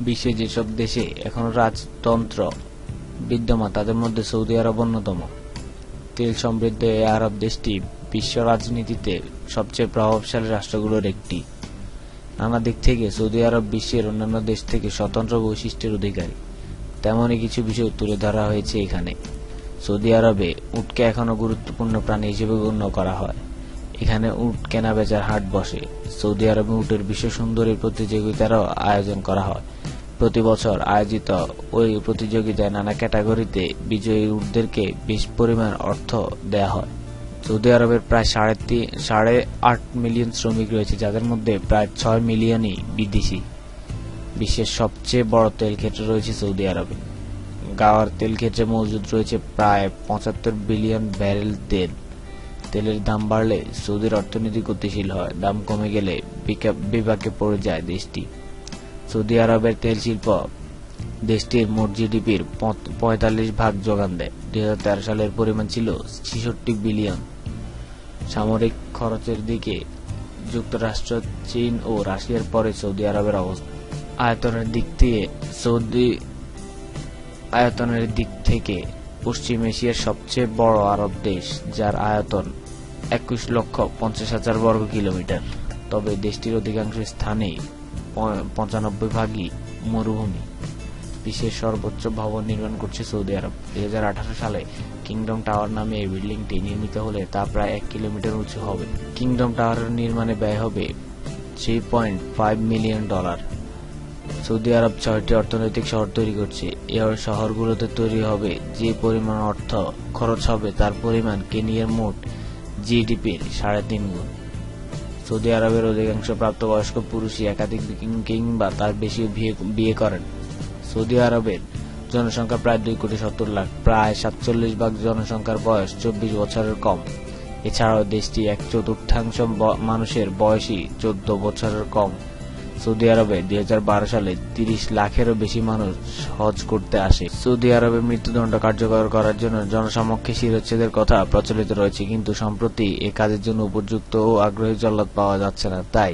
বিশ্বে যেসব দেশে এখন রাজতন্ত্র বিদ্যমান, তাদের মধ্যে সৌদি আরব অন্যতম। তেল সমৃদ্ধ এই আরব দেশটি বিশ্ব রাজনীতিতে সবচেয়ে প্রভাবশালী রাষ্ট্রগুলোর একটি। নানা দিক থেকে সৌদি আরব বিশ্বের অন্যান্য দেশ থেকে স্বতন্ত্র বৈশিষ্ট্যের অধিকারী। তেমনই কিছু বিষয় তুলে ধরা হয়েছে এখানে। সৌদি আরবে উটকে এখনও গুরুত্বপূর্ণ প্রাণী হিসেবে গণ্য করা হয়। এখানে উট কেনা বেচার হাট বসে। সৌদি আরবে উটের বিশ্ব সুন্দরী প্রতিযোগিতারও আয়োজন করা হয়। প্রতি বছর আয়োজিত ওই প্রতিযোগিতায় নানা ক্যাটাগরিতে বিজয়ী উটদেরকে বেশ পরিমাণ অর্থ দেয়া হয়। সৌদি আরবের প্রায় সাড়ে তিন সাড়ে আট মিলিয়ন শ্রমিক রয়েছে, যাদের মধ্যে প্রায় ছয় মিলিয়নই বিদেশি। বিশ্বের সবচেয়ে বড় তেল ক্ষেত্র রয়েছে সৌদি আরবে। গাওয়ার তেল ক্ষেত্রে মজুদ রয়েছে প্রায় পঁচাত্তর বিলিয়ন ব্যারেল তেল। তেলের দাম বাড়লে সৌদির অর্থনীতি গতিশীল হয়, দাম কমে গেলে বিপাকে পড়ে যায় দেশটি। সৌদি আরবের তেল শিল্প দেশটির মোট জিডিপির পঁয়তাল্লিশ ভাগ যোগান দেয়। দুই হাজার তেরো সালের পরিমাণ ছিল ছেষট্টি বিলিয়ন। সামরিক খরচের দিকে যুক্তরাষ্ট্র, চীন ও রাশিয়ার পরে সৌদি আরবের অবস্থা আয়তনের দিক থেকে সৌদি আয়তনের দিক থেকে পশ্চিম এশিয়ার সবচেয়ে বড় আরব দেশ, যার আয়তন একুশ লক্ষ পঞ্চাশ হাজার বর্গ কিলোমিটার। তবে দেশটির অধিকাংশ স্থানেই পঁচানব্বই ভাগই মরুভূমি। বিশ্বের সর্বোচ্চ ভবন নির্মাণ করছে সৌদি আরব। দুই সালে কিংডম টাওয়ার নামে এই বিল্ডিংটি নির্মিত হলে তা প্রায় এক কিলোমিটার উঁচু হবে। কিংডম টাওয়ারের নির্মাণে ব্যয় হবে three point five million dollar. Saudi আরব ছয়টি অর্থনৈতিক শহর তৈরি করছে। এই শহরগুলোতে তৈরি হবে যে পরিমাণ অর্থ খরচ হবে তার পরিমাণ কেনিয়ার মোট জিডিপির সাড়ে তিন গুণ। সৌদি আরবের অধিকাংশ প্রাপ্তবয়স্ক পুরুষই একাধিক কিংবা তার বেশি বিয়ে করেন। সৌদি আরবের জনসংখ্যা প্রায় দুই কোটি সত্তর লাখ, প্রায় সাতচল্লিশ ভাগ জনসংখ্যার বয়স চব্বিশ বছরের কম। এছাড়াও দেশটি এক চতুর্থাংশ মানুষের বয়সই চোদ্দ বছরের কম। সৌদি আরবে দুই সালে তিরিশ লাখেরও বেশি মানুষ হজ করতে আসে। সৌদি আরবে মৃত্যুদণ্ড কার্যকর করার জন্য জনসমক্ষে শিরোচ্ছেদের কথা প্রচলিত রয়েছে, কিন্তু সম্প্রতি এ কাজের জন্য উপযুক্ত ও আগ্রহী জল্লাদ পাওয়া যাচ্ছে না। তাই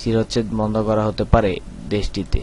শিরোচ্ছেদ বন্ধ করা হতে পারে দেশটিতে।